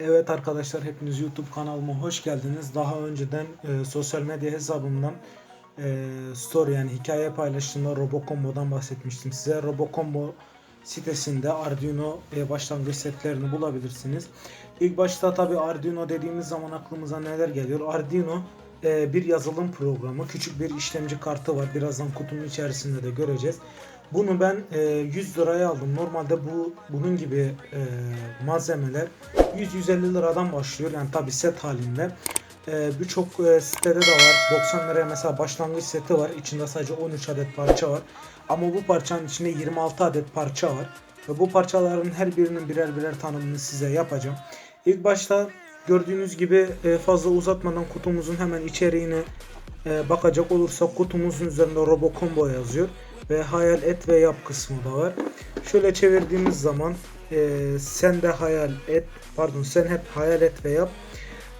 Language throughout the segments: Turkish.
Evet arkadaşlar hepiniz YouTube kanalıma hoş geldiniz. Daha önceden e, sosyal medya hesabımdan e, story yani hikaye paylaştığımda Robocombo'dan bahsetmiştim size. Robocombo sitesinde Arduino e, başlangıç setlerini bulabilirsiniz. İlk başta tabi Arduino dediğimiz zaman aklımıza neler geliyor? Arduino e, bir yazılım programı. Küçük bir işlemci kartı var. Birazdan kutunun içerisinde de göreceğiz. Bunu ben e, 100 liraya aldım. Normalde bu bunun gibi e, malzemeler 100-150 liradan başlıyor. Yani tabi set halinde. E, Birçok e, sitede de var. 90 liraya mesela başlangıç seti var. İçinde sadece 13 adet parça var. Ama bu parçanın içinde 26 adet parça var. Ve bu parçaların her birinin birer birer tanımını size yapacağım. İlk başta gördüğünüz gibi e, fazla uzatmadan kutumuzun hemen içeriğine e, bakacak olursak kutumuzun üzerinde Robocombo yazıyor ve hayal et ve yap kısmı da var. Şöyle çevirdiğimiz zaman e, sen de hayal et pardon sen hep hayal et ve yap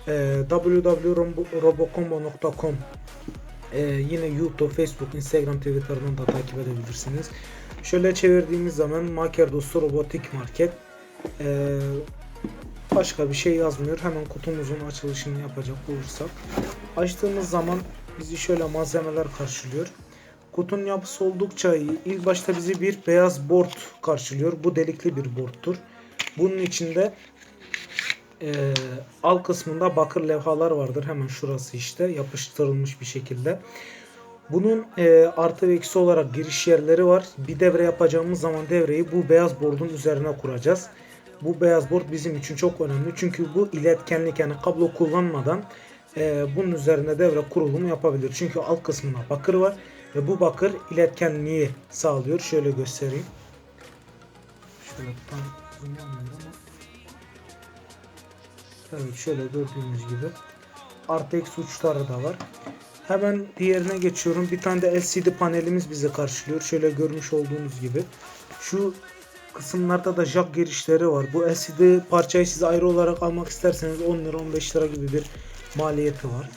e, www.robocombo.com e, yine YouTube, Facebook, Instagram, Twitter'dan da takip edebilirsiniz. Şöyle çevirdiğimiz zaman Maker Dostu Robotik Market e, başka bir şey yazmıyor. Hemen kutumuzun açılışını yapacak olursak açtığımız zaman bizi şöyle malzemeler karşılıyor. Kutunun yapısı oldukça iyi. İlk başta bizi bir beyaz board karşılıyor. Bu delikli bir boardtur. Bunun içinde e, alt kısmında bakır levhalar vardır. Hemen şurası işte yapıştırılmış bir şekilde. Bunun e, artı ve eksi olarak giriş yerleri var. Bir devre yapacağımız zaman devreyi bu beyaz board'un üzerine kuracağız. Bu beyaz board bizim için çok önemli. Çünkü bu iletkenlik yani kablo kullanmadan e, bunun üzerine devre kurulumu yapabilir. Çünkü alt kısmında bakır var ve bu bakır iletkenliği sağlıyor. Şöyle göstereyim. Şöyle Evet şöyle gördüğünüz gibi artı eksi uçları da var. Hemen diğerine geçiyorum. Bir tane de LCD panelimiz bizi karşılıyor. Şöyle görmüş olduğunuz gibi. Şu kısımlarda da jack girişleri var. Bu LCD parçayı siz ayrı olarak almak isterseniz 10 lira 15 lira gibi bir maliyeti var.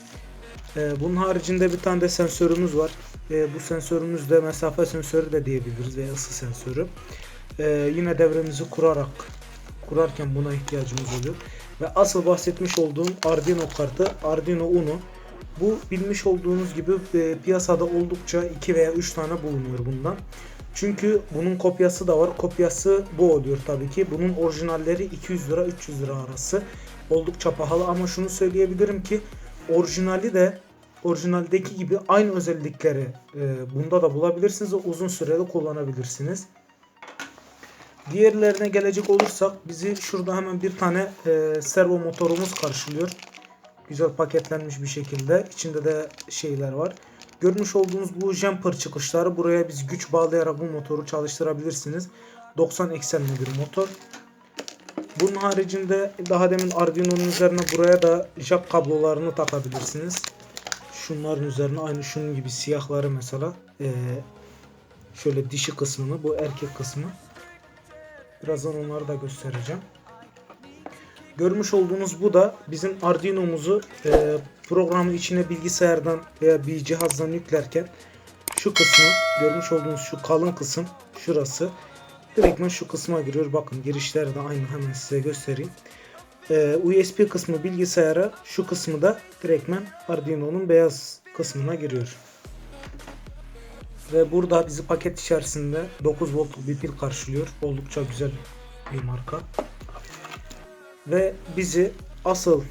Ee, bunun haricinde bir tane de sensörümüz var. Ee, bu sensörümüz de mesafe sensörü de diyebiliriz veya ısı sensörü. Ee, yine devremizi kurarak kurarken buna ihtiyacımız oluyor. Ve asıl bahsetmiş olduğum Arduino kartı Arduino Uno. Bu bilmiş olduğunuz gibi e, piyasada oldukça 2 veya 3 tane bulunuyor bundan. Çünkü bunun kopyası da var. Kopyası bu oluyor tabii ki. Bunun orijinalleri 200 lira 300 lira arası. Oldukça pahalı ama şunu söyleyebilirim ki orijinali de orijinaldeki gibi aynı özellikleri e, bunda da bulabilirsiniz ve uzun süreli kullanabilirsiniz. Diğerlerine gelecek olursak bizi şurada hemen bir tane e, servo motorumuz karşılıyor. Güzel paketlenmiş bir şekilde. İçinde de şeyler var. Görmüş olduğunuz bu jumper çıkışları buraya biz güç bağlayarak bu motoru çalıştırabilirsiniz. 90 eksenli bir motor. Bunun haricinde daha demin Arduino'nun üzerine buraya da jack kablolarını takabilirsiniz. Şunların üzerine aynı şunun gibi siyahları mesela. Ee, şöyle dişi kısmını bu erkek kısmı. Birazdan onları da göstereceğim. Görmüş olduğunuz bu da bizim Arduino'muzu e, programı içine bilgisayardan veya bir cihazdan yüklerken şu kısmı görmüş olduğunuz şu kalın kısım şurası direktmen şu kısma giriyor. Bakın girişleri de aynı hemen size göstereyim. E, USB kısmı bilgisayara şu kısmı da direktmen Arduino'nun beyaz kısmına giriyor. Ve burada bizi paket içerisinde 9 voltluk bir pil karşılıyor. Oldukça güzel bir marka. Ve bizi asıl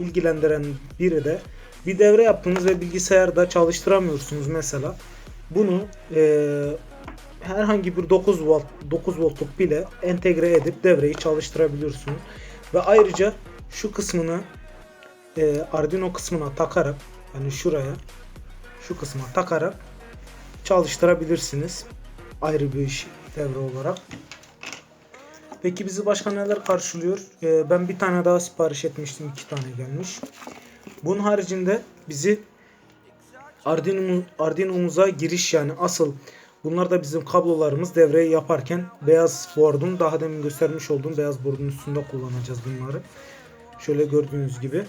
ilgilendiren biri de bir devre yaptınız ve bilgisayarda çalıştıramıyorsunuz mesela. Bunu e, herhangi bir 9 volt 9 voltluk pile entegre edip devreyi çalıştırabiliyorsunuz. Ve ayrıca şu kısmını e, Arduino kısmına takarak yani şuraya şu kısma takarak çalıştırabilirsiniz. Ayrı bir iş devre olarak. Peki bizi başka neler karşılıyor? Ee, ben bir tane daha sipariş etmiştim. iki tane gelmiş. Bunun haricinde bizi Arduino, Arduino'muza giriş yani asıl bunlar da bizim kablolarımız devreyi yaparken beyaz board'un daha demin göstermiş olduğum beyaz board'un üstünde kullanacağız bunları. Şöyle gördüğünüz gibi.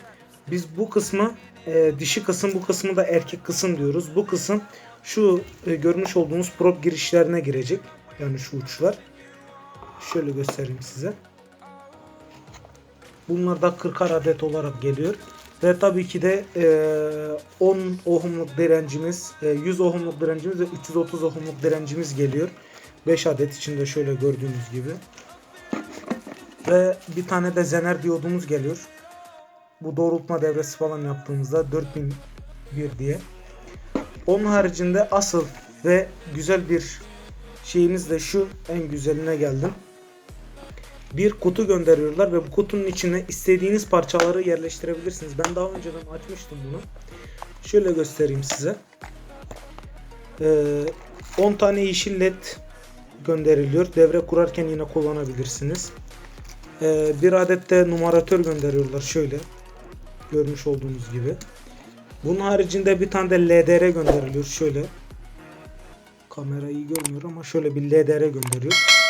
Biz bu kısmı e, dişi kısım bu kısmı da erkek kısım diyoruz. Bu kısım şu e, görmüş olduğunuz prop girişlerine girecek. Yani şu uçlar. Şöyle göstereyim size. Bunlar da 40 adet olarak geliyor. Ve tabii ki de eee, 10 ohmluk direncimiz, eee, 100 ohmluk direncimiz ve 330 ohmluk direncimiz geliyor. 5 adet içinde şöyle gördüğünüz gibi. Ve bir tane de zener diyodumuz geliyor. Bu doğrultma devresi falan yaptığımızda 4001 diye. Onun haricinde asıl ve güzel bir şeyimiz de şu en güzeline geldim. Bir kutu gönderiyorlar ve bu kutunun içine istediğiniz parçaları yerleştirebilirsiniz. Ben daha önceden açmıştım bunu. Şöyle göstereyim size. Ee, 10 tane yeşil led gönderiliyor. Devre kurarken yine kullanabilirsiniz. Ee, bir adet de numaratör gönderiyorlar şöyle. Görmüş olduğunuz gibi. Bunun haricinde bir tane de LDR gönderiliyor şöyle. Kamera iyi görmüyor ama şöyle bir LDR gönderiyor.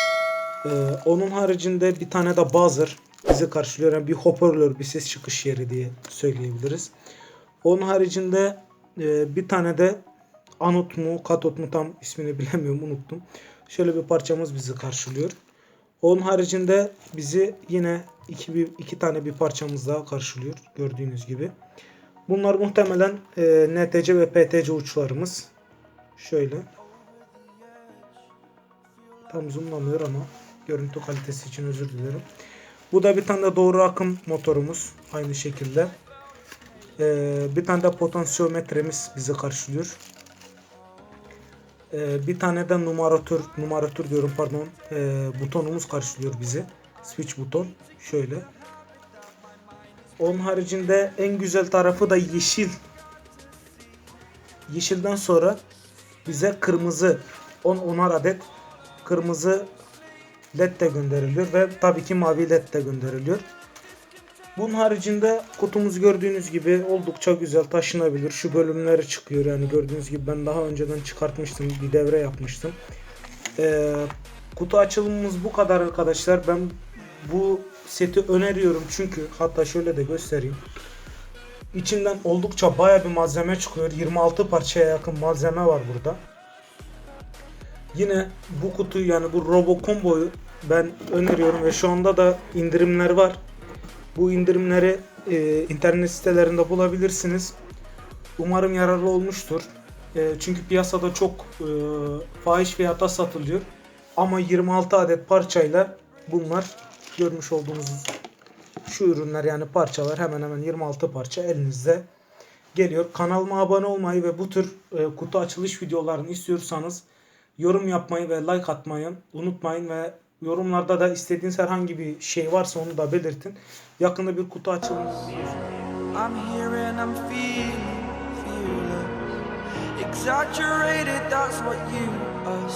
Ee, onun haricinde bir tane de buzzer bizi karşılıyor. Bir hoparlör, bir ses çıkış yeri diye söyleyebiliriz. Onun haricinde e, bir tane de anot mu, katot mu tam ismini bilemiyorum unuttum. Şöyle bir parçamız bizi karşılıyor. Onun haricinde bizi yine iki, bir, iki tane bir parçamız daha karşılıyor gördüğünüz gibi. Bunlar muhtemelen e, NTC ve PTC uçlarımız. Şöyle. Tam zoomlamıyor ama görüntü kalitesi için özür dilerim. Bu da bir tane de doğru akım motorumuz aynı şekilde. Ee, bir tane de potansiyometremiz bizi karşılıyor. Ee, bir tane de numaratör, numaratör diyorum pardon, ee, butonumuz karşılıyor bizi. Switch buton şöyle. Onun haricinde en güzel tarafı da yeşil. Yeşilden sonra bize kırmızı 10 onar adet kırmızı led de gönderiliyor ve tabii ki mavi led de gönderiliyor. Bunun haricinde kutumuz gördüğünüz gibi oldukça güzel taşınabilir. Şu bölümleri çıkıyor yani gördüğünüz gibi ben daha önceden çıkartmıştım bir devre yapmıştım. Ee, kutu açılımımız bu kadar arkadaşlar. Ben bu seti öneriyorum çünkü hatta şöyle de göstereyim. İçinden oldukça baya bir malzeme çıkıyor. 26 parçaya yakın malzeme var burada. Yine bu kutuyu yani bu Robo Combo'yu ben öneriyorum ve şu anda da indirimler var. Bu indirimleri e, internet sitelerinde bulabilirsiniz. Umarım yararlı olmuştur. E, çünkü piyasada çok e, fahiş fiyata satılıyor. Ama 26 adet parçayla bunlar görmüş olduğunuz şu ürünler yani parçalar hemen hemen 26 parça elinizde geliyor. Kanalıma abone olmayı ve bu tür e, kutu açılış videolarını istiyorsanız yorum yapmayı ve like atmayı unutmayın ve yorumlarda da istediğiniz herhangi bir şey varsa onu da belirtin. Yakında bir kutu açılımı I'm here and I'm feeling fearless. Exaggerated, that's what you are.